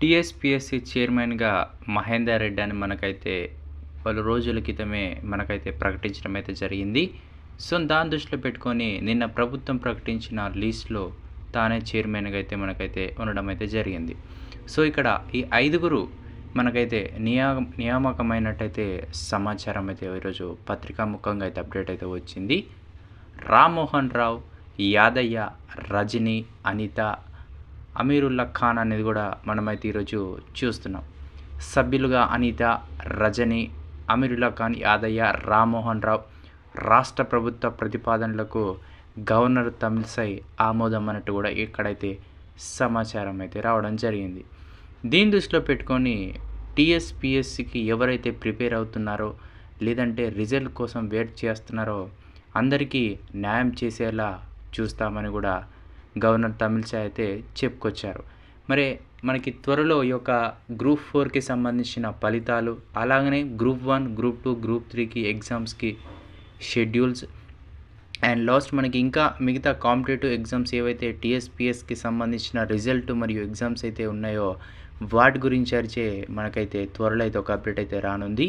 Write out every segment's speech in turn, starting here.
TSPSC చైర్మన్గా మహేందర్ రెడ్డి అని మనకైతే పలు రోజుల క్రితమే మనకైతే ప్రకటించడం అయితే జరిగింది. సో దాని దృష్టిలో పెట్టుకొని నిన్న ప్రభుత్వం ప్రకటించిన లీస్ట్లో తానే చైర్మన్గా అయితే మనకైతే ఉండడం అయితే జరిగింది. సో ఇక్కడ ఈ ఐదుగురు మనకైతే నియా నియామకమైనట్టయితే సమాచారం అయితే ఈరోజు పత్రికాముఖంగా అయితే అప్డేట్ అయితే వచ్చింది. రామ్మోహన్ రావు యాదయ్య రజని అనిత అమీరుల్లా ఖాన్ అనేది కూడా మనమైతే ఈరోజు చూస్తున్నాం. సభ్యులుగా అనిత రజని అమీరుల్లా ఖాన్ యాదయ్య రామ్మోహన్ రావు రాష్ట్ర ప్రభుత్వ ప్రతిపాదనలకు గవర్నర్ తమిళసై ఆమోదం అన్నట్టు కూడా ఇక్కడైతే సమాచారం అయితే రావడం జరిగింది. దీని దృష్టిలో పెట్టుకొని టీఎస్పిఎస్సికి ఎవరైతే ప్రిపేర్ అవుతున్నారో లేదంటే రిజల్ట్ కోసం వెయిట్ చేస్తున్నారో అందరికీ న్యాయం చేసేలా చూస్తామని కూడా గవర్నర్ తమిళసై అయితే చెప్పుకొచ్చారు. మరి మనకి త్వరలో ఈ యొక్క గ్రూప్ ఫోర్కి సంబంధించిన ఫలితాలు అలాగనే group one group two group త్రీకి ఎగ్జామ్స్కి షెడ్యూల్స్ అండ్ లాస్ట్ మనకి ఇంకా మిగతా కాంపిటేటివ్ ఎగ్జామ్స్ ఏవైతే టీఎస్పిఎస్కి సంబంధించిన రిజల్ట్ మరియు ఎగ్జామ్స్ అయితే ఉన్నాయో వాటి గురించి అరిచే మనకైతే త్వరలో అయితే ఒక అప్డేట్ అయితే రానుంది.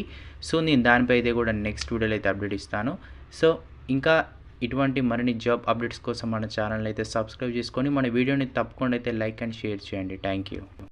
సో నేను దానిపై అయితే కూడా నెక్స్ట్ వీడియోలో అయితే అప్డేట్ ఇస్తాను. సో ఇంకా ఇటువంటి మరిన్ని జాబ్ అప్డేట్స్ కోసం మన ఛానల్ అయితే సబ్స్క్రైబ్ చేసుకొని మన వీడియోని తప్పకుండా అయితే లైక్ అండ్ షేర్ చేయండి. Thank you